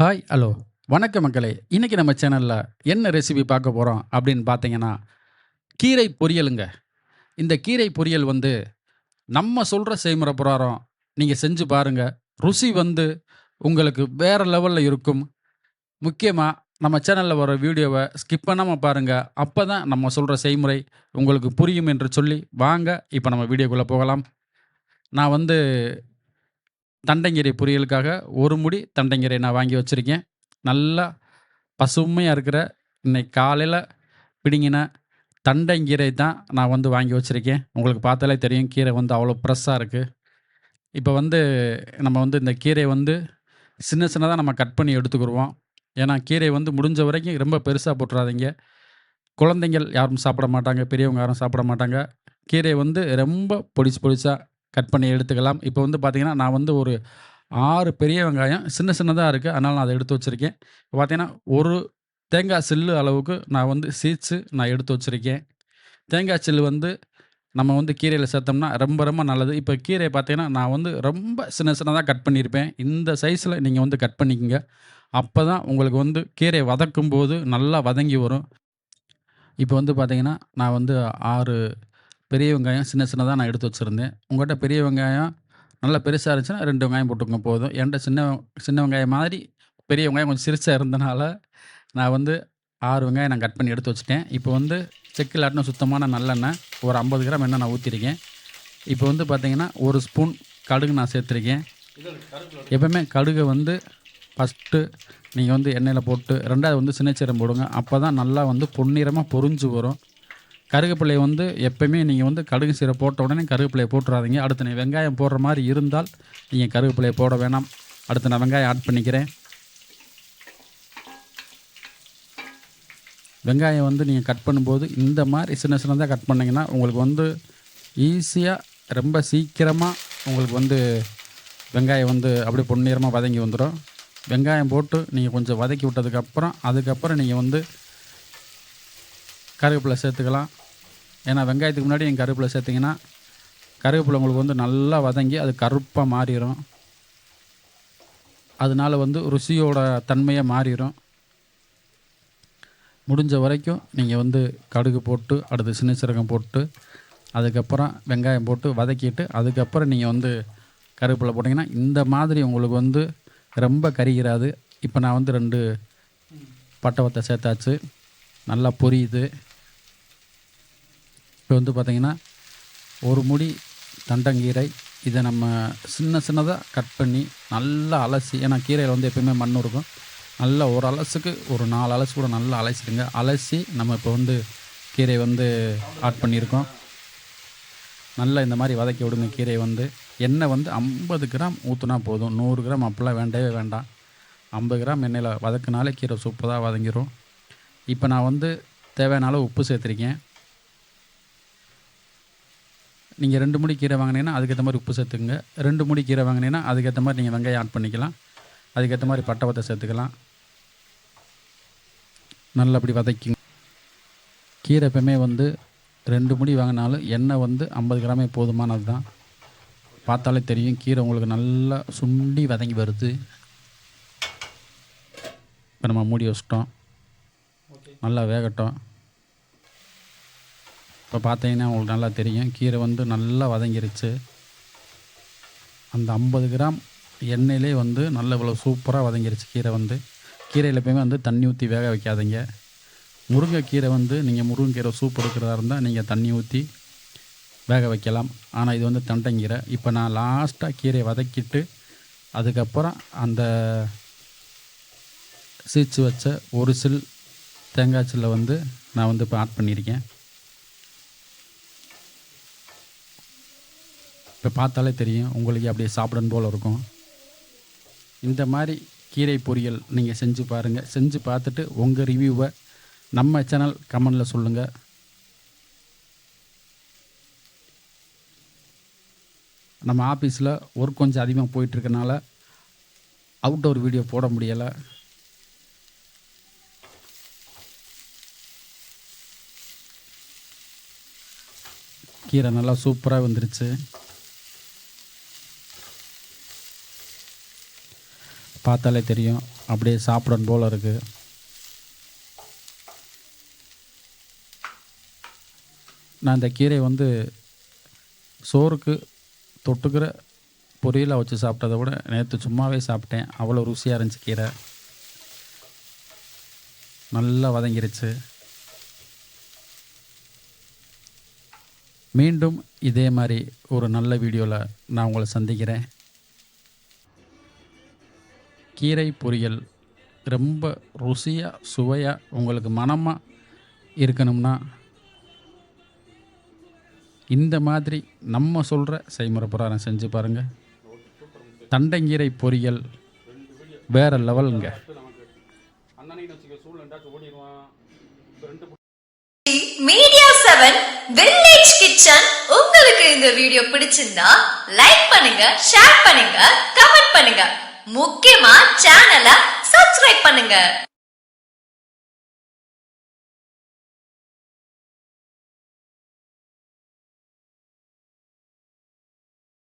Hi hello வணக்கம் மக்களே. இன்றைக்கி நம்ம சேனலில் என்ன ரெசிபி பார்க்க போகிறோம் அப்படின்னு பார்த்தீங்கன்னா கீரை பொரியலுங்க. இந்த கீரை பொரியல் வந்து நம்ம சொல்கிற செய்முறை பிரகாரம் நீங்கள் செஞ்சு பாருங்கள் ருசி வந்து உங்களுக்கு வேறு லெவலில் இருக்கும். முக்கியமாக நம்ம சேனலில் வர வீடியோவை ஸ்கிப் பண்ணாமல் பாருங்கள் அப்போ தான் நம்ம சொல்கிற செய்முறை உங்களுக்கு புரியும் என்று சொல்லி வாங்க இப்போ நம்ம வீடியோக்குள்ளே போகலாம். நான் வந்து தண்டங்கீரை பொரியலுக்காக ஒரு முடி தண்டங்கீரை நான் வாங்கி வச்சுருக்கேன். நல்லா பசுமையாக இருக்கிற இன்னைக்கு காலையில் பிடுங்கின தண்டங்கீரை தான் நான் வந்து வாங்கி வச்சுருக்கேன். உங்களுக்கு பார்த்தாலே தெரியும் கீரை வந்து அவ்வளோ ஃப்ரெஷ்ஷாக இருக்குது இப்போ வந்து நம்ம வந்து இந்த கீரையை வந்து சின்ன சின்னதாக நம்ம கட் பண்ணி எடுத்துக்கிடுவோம் ஏன்னா கீரை வந்து முடிஞ்ச வரைக்கும் ரொம்ப பெருசாக போட்டுறாதீங்க. குழந்தைங்கள் யாரும் சாப்பிட மாட்டாங்க பெரியவங்க யாரும் சாப்பிட மாட்டாங்க. கீரை வந்து ரொம்ப பொடிச்சு பொடிசாக கட் பண்ணி எடுத்துக்கலாம். இப்போ வந்து பார்த்திங்கன்னா நான் வந்து ஒரு ஆறு பெரிய வெங்காயம் சின்ன சின்னதாக இருக்குது அதனால் நான் அதை எடுத்து வச்சுருக்கேன். இப்போ பார்த்தீங்கன்னா ஒரு தேங்காய் சில்லு அளவுக்கு நான் வந்து சீச்சு நான் எடுத்து வச்சுருக்கேன். தேங்காய் சில்லு வந்து நம்ம வந்து கீரையில் சேர்த்தோம்னா ரொம்ப ரொம்ப நல்லது. இப்போ கீரையை பார்த்தீங்கன்னா நான் வந்து ரொம்ப சின்ன சின்னதாக கட் பண்ணியிருப்பேன். இந்த சைஸில் நீங்கள் வந்து கட் பண்ணிக்கோங்க. அப்போ தான் உங்களுக்கு வந்து கீரை வதக்கும் போது நல்லா வதங்கி வரும். இப்போ வந்து பார்த்திங்கன்னா நான் வந்து ஆறு பெரிய வெங்காயம் சின்ன சின்னதாக நான் எடுத்து வச்சுருந்தேன். உங்கள்கிட்ட பெரிய வெங்காயம் நல்லா பெருசாக இருந்துச்சுன்னா ரெண்டு வெங்காயம் போட்டுக்கோங்க போதும். என்கிட்ட சின்ன சின்ன வெங்காயம் மாதிரி பெரிய வெங்காயம் கொஞ்சம் சிறுசாக இருந்தனால நான் வந்து ஆறு வெங்காயம் நான் கட் பண்ணி எடுத்து வச்சுட்டேன். இப்போ வந்து செக்கில் ஆட்டின சுத்தமான நல்லெண்ணெய் ஒரு ஐம்பது கிராம் எண்ணெய் நான் ஊற்றிருக்கேன் இப்போ வந்து பார்த்திங்கன்னா ஒரு ஸ்பூன் கடுகு நான் சேர்த்துருக்கேன். எப்பவுமே கடுகை வந்து ஃபஸ்ட்டு நீங்கள் வந்து எண்ணெயில் போட்டு ரெண்டாவது வந்து சின்னச்சீரம் போடுங்க. அப்போ தான் நல்லா வந்து பொன்னிறமாக பொரிஞ்சு வரும். கருவேப்பிலையை வந்து எப்பயுமே நீங்கள் வந்து கடுகு சீரை போட்ட உடனே கருகப்பிள்ளையை போட்டுறாதீங்க. அடுத்து நான் வெங்காயம் போடுற மாதிரி இருந்தால் நீங்கள் கருவேப்பிலையை போட வேணாம். அடுத்து நான் வெங்காயம் ஆட் பண்ணிக்கிறேன். வெங்காயம் வந்து நீங்கள் கட் பண்ணும்போது இந்த மாதிரி சின்ன சின்னதாக கட் பண்ணிங்கன்னா உங்களுக்கு வந்து ஈஸியாக ரொம்ப சீக்கிரமாக உங்களுக்கு வந்து வெங்காயம் வந்து அப்படியே பொன்னிறமாக வதங்கி வந்துடும் வெங்காயம் போட்டு நீங்கள் கொஞ்சம் வதக்கி விட்டதுக்கப்புறம் அதுக்கப்புறம் நீங்கள் வந்து கருவேப்பிலை சேர்த்துக்கலாம். ஏன்னா வெங்காயத்துக்கு முன்னாடி நீங்கள் கருவேப்பிலை சேர்த்திங்கன்னா கருவேப்பிலை உங்களுக்கு வந்து நல்லா வதங்கி அது கருப்பாக மாறிடும் அதனால வந்து ருசியோட தன்மையை மாறிடும் முடிஞ்ச வரைக்கும் நீங்கள் வந்து கடுகு போட்டு அடுத்து சின்ன சீரகம் போட்டு அதுக்கப்புறம் வெங்காயம் போட்டு வதக்கிட்டு அதுக்கப்புறம் நீங்கள் வந்து கருவேப்பிலை போட்டிங்கன்னா இந்த மாதிரி உங்களுக்கு வந்து ரொம்ப கருகிறாது இப்போ நான் வந்து ரெண்டு பட்டவத்தை சேர்த்தாச்சு. நல்லா பொரியுது. இப்போ வந்து பார்த்திங்கன்னா ஒரு முடி தண்டங்கீரை இதை நம்ம சின்ன சின்னதாக கட் பண்ணி நல்லா அலசி ஏன்னா கீரையில் வந்து எப்பயுமே மண் இருக்கும். நல்லா ஒரு அலசுக்கு ஒரு நாலு அலசு கூட நல்லா அலசிடுங்க. அலசி நம்ம இப்போ வந்து கீரை வந்து ஆட் பண்ணியிருக்கோம். நல்லா இந்த மாதிரி வதக்கி விடுங்க கீரையை வந்து. எண்ணெய் வந்து ஐம்பது கிராம் ஊற்றுனா போதும். நூறு கிராம் அப்போல்லாம் வேண்டவே வேண்டாம். ஐம்பது கிராம் எண்ணெயில் வதக்குனாலே கீரை சூப்பராக வதங்கிரும். இப்போ நான் வந்து தேவையான அளவு உப்பு சேர்த்துருக்கேன். நீங்கள் ரெண்டு முடி கீரை வாங்கினீங்கன்னா அதுக்கேற்ற மாதிரி உப்பு சேர்த்துக்குங்க. ரெண்டு முடி கீரை வாங்கினீங்கன்னா அதுக்கேற்ற மாதிரி நீங்கள் வெங்காயம் ஆட் பண்ணிக்கலாம். அதுக்கேற்ற மாதிரி பட்டை வத்தை சேர்த்துக்கலாம். நல்லா அப்படி வதக்கிங்க. கீரை எப்பவுமே வந்து ரெண்டு முடி வாங்கினாலும் எண்ணெய் வந்து ஐம்பது கிராமே போதுமானது தான் பார்த்தாலே தெரியும் கீரை உங்களுக்கு நல்லா சுண்டி வதங்கி வருது. இப்போ நம்ம மூடி வச்சிட்டோம். நல்லா வேகட்டும். இப்போ பார்த்தீங்கன்னா உங்களுக்கு நல்லா தெரியும். கீரை வந்து நல்லா வதங்கிருச்சு. அந்த ஐம்பது கிராம் எண்ணெயிலே வந்து நல்ல இவ்வளோ சூப்பராக வதங்கிருச்சு கீரை வந்து. கீரையில் எப்பயுமே வந்து தண்ணி ஊற்றி வேக வைக்காதீங்க. முருங்கைக்கீரை வந்து நீங்கள் முருங்கைக்கீரை சூப் எடுக்கிறதா இருந்தால் நீங்கள் தண்ணி ஊற்றி வேக வைக்கலாம். ஆனால் இது வந்து தண்டங்கீரை. இப்போ நான் லாஸ்ட்டாக கீரையை வதக்கிட்டு அதுக்கப்புறம் அந்த சீச்சு வச்ச ஒரு சில் தேங்காய் சில்லை வந்து நான் வந்து இப்போ ஆட் பண்ணியிருக்கேன். இப்போ பார்த்தாலே தெரியும் உங்களுக்கு அப்படியே சாப்பிடணும் போல் இருக்கும். இந்த மாதிரி கீரை பொரியல் நீங்கள் செஞ்சு பாருங்கள் செஞ்சு பார்த்துட்டு உங்கள் ரிவ்யூவை நம்ம சேனல் கமெண்டில் சொல்லுங்கள் நம்ம ஆஃபீஸில் ஒர்க் கொஞ்சம் அதிகமாக போயிட்டுருக்கனால அவுட்டோர் வீடியோ போட முடியலை. கீரை நல்லா சூப்பராக வந்துருச்சு. பார்த்தாலே தெரியும். அப்படியே சாப்பிடணும் போல் இருக்குது நான் இந்த கீரை வந்து சோறுக்கு தொட்டுக்கிற பொரியலாக வச்சு சாப்பிட்டதை விட நேற்று சும்மாவே சாப்பிட்டேன். அவ்வளோ ருசியாக இருந்துச்சு கீரை. நல்லா வதங்கிருச்சு. மீண்டும் இதே மாதிரி ஒரு நல்ல வீடியோவில் நான் உங்களை சந்திக்கிறேன். கீரை பொரியல் ரொம்ப ருசியாக சுவையாக உங்களுக்கு மனமாக இருக்கணும்னா இந்த மாதிரி நம்ம சொல்கிற செய்முறை பிரகாரம் செஞ்சு பாருங்கள் தண்டங்கீரை பொரியல் வேறு லெவலுங்க. Media seven village kitchen. உங்களுக்கு இந்த வீடியோ பிடிச்சிருந்தா லைக் பண்ணுங்க ஷேர் பண்ணுங்க கமெண்ட் பண்ணுங்க. முக்கியமா சேனலை சப்ஸ்கிரைப் பண்ணுங்க.